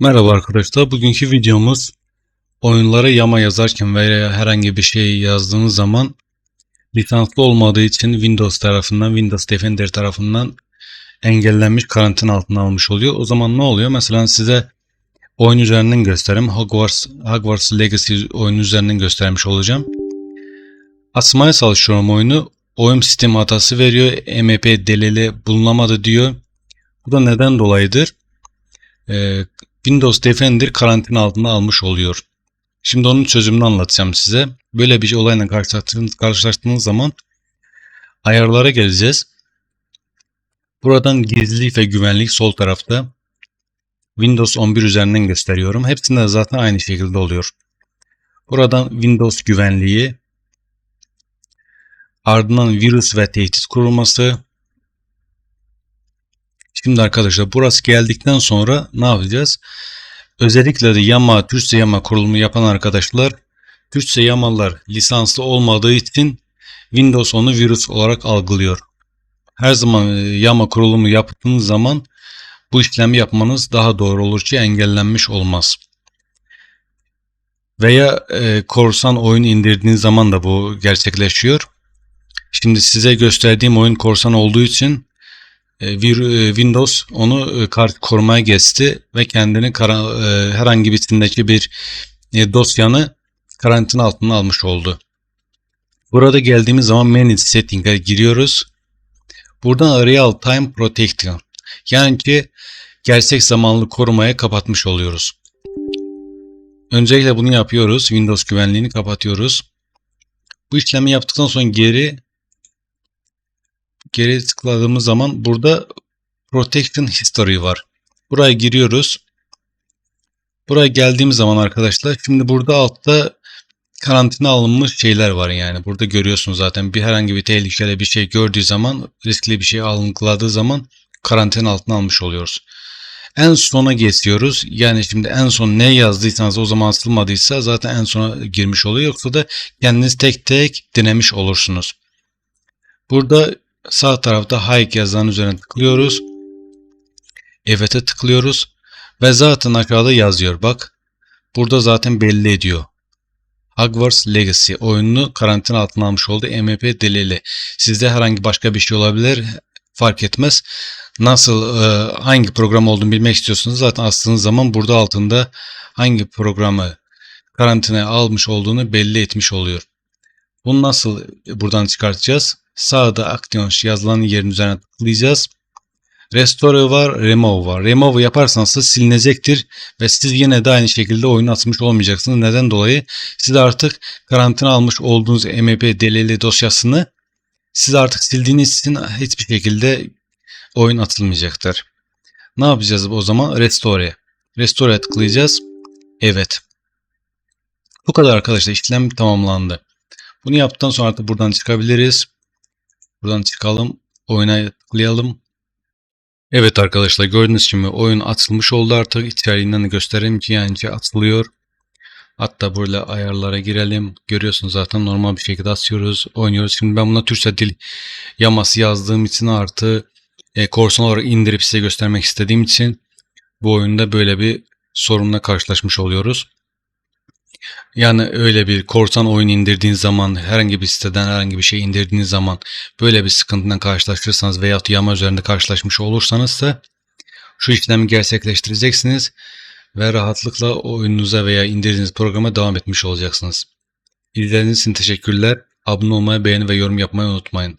Merhaba arkadaşlar. Bugünkü videomuz oyunlara yama yazarken veya herhangi bir şey yazdığınız zaman lisanslı olmadığı için Windows tarafından, Windows Defender tarafından engellenmiş karantina altına almış oluyor. O zaman ne oluyor? Mesela size oyun üzerinden göstereyim. Hogwarts, Hogwarts Legacy oyun üzerinden göstermiş olacağım. Açmaya çalışıyorum oyunu. Oyun sistemi hatası veriyor. MP delili bulunamadı diyor. Bu da neden dolayıdır? Windows Defender karantina altına almış oluyor. Şimdi onun çözümünü anlatacağım size. Böyle bir olayla karşılaştığınız, karşılaştığınız zaman ayarlara geleceğiz. Buradan gizlilik ve güvenlik sol tarafta. Windows 11 üzerinden gösteriyorum. Hepsinde zaten aynı şekilde oluyor. Buradan Windows güvenliği, ardından virüs ve tehdit kurulması. Şimdi arkadaşlar burası geldikten sonra ne yapacağız? Özellikle de yama, Türkçe yama kurulumu yapan arkadaşlar Türkçe yamalar lisanslı olmadığı için Windows onu virüs olarak algılıyor. Her zaman e, yama kurulumu yaptığınız zaman bu işlemi yapmanız daha doğru olur ki engellenmiş olmaz. Veya e, korsan oyun indirdiğiniz zaman da bu gerçekleşiyor. Şimdi size gösterdiğim oyun korsan olduğu için Windows onu e, kart korumaya geçti ve kendini kara- e, herhangi birisindeki bir e, dosyanı karantina altına almış oldu. Burada geldiğimiz zaman Manage Setting'e giriyoruz. Buradan Real Time Protection yani ki gerçek zamanlı korumaya kapatmış oluyoruz. Öncelikle bunu yapıyoruz. Windows güvenliğini kapatıyoruz. Bu işlemi yaptıktan sonra geri geri tıkladığımız zaman burada Protection History var. Buraya giriyoruz. Buraya geldiğimiz zaman arkadaşlar şimdi burada altta karantina alınmış şeyler var yani. Burada görüyorsunuz zaten bir herhangi bir tehlikeli bir şey gördüğü zaman riskli bir şey algıladığı zaman karantina altına almış oluyoruz. En sona geçiyoruz. Yani şimdi en son ne yazdıysanız o zaman asılmadıysa zaten en sona girmiş oluyor. Yoksa da kendiniz tek tek denemiş olursunuz. Burada sağ tarafta hike yazan üzerine tıklıyoruz. Evet'e tıklıyoruz. Ve zaten aşağıda yazıyor. Bak burada zaten belli ediyor. Hogwarts Legacy oyununu karantina altına almış oldu. MP delili. Sizde herhangi başka bir şey olabilir. Fark etmez. Nasıl e, hangi program olduğunu bilmek istiyorsunuz. Zaten astığınız zaman burada altında hangi programı karantinaya almış olduğunu belli etmiş oluyor. Bunu nasıl buradan çıkartacağız? Sağda Action yazılan yerin üzerine tıklayacağız. Restore var, Remove var. Remove yaparsanız silinecektir ve siz yine de aynı şekilde oyunu atmış olmayacaksınız. Neden dolayı? Siz artık karantina almış olduğunuz MP delili dosyasını siz artık sildiğiniz için hiçbir şekilde oyun atılmayacaktır. Ne yapacağız o zaman? Restore. Restore'ya tıklayacağız. Evet. Bu kadar arkadaşlar. işlem tamamlandı. Bunu yaptıktan sonra artık buradan çıkabiliriz. Buradan çıkalım. Oyuna tıklayalım. Evet arkadaşlar gördüğünüz gibi oyun atılmış oldu artık. İçeriğinden de göstereyim ki yani atılıyor. Hatta böyle ayarlara girelim. Görüyorsunuz zaten normal bir şekilde asıyoruz, oynuyoruz. Şimdi ben buna Türkçe dil yaması yazdığım için artı e, korsan olarak indirip size göstermek istediğim için bu oyunda böyle bir sorunla karşılaşmış oluyoruz. Yani öyle bir korsan oyun indirdiğiniz zaman herhangi bir siteden herhangi bir şey indirdiğiniz zaman böyle bir sıkıntıyla karşılaşırsanız veya yama üzerinde karşılaşmış olursanız da şu işlemi gerçekleştireceksiniz ve rahatlıkla oyununuza veya indirdiğiniz programa devam etmiş olacaksınız. İzlediğiniz için teşekkürler. Abone olmayı, beğeni ve yorum yapmayı unutmayın.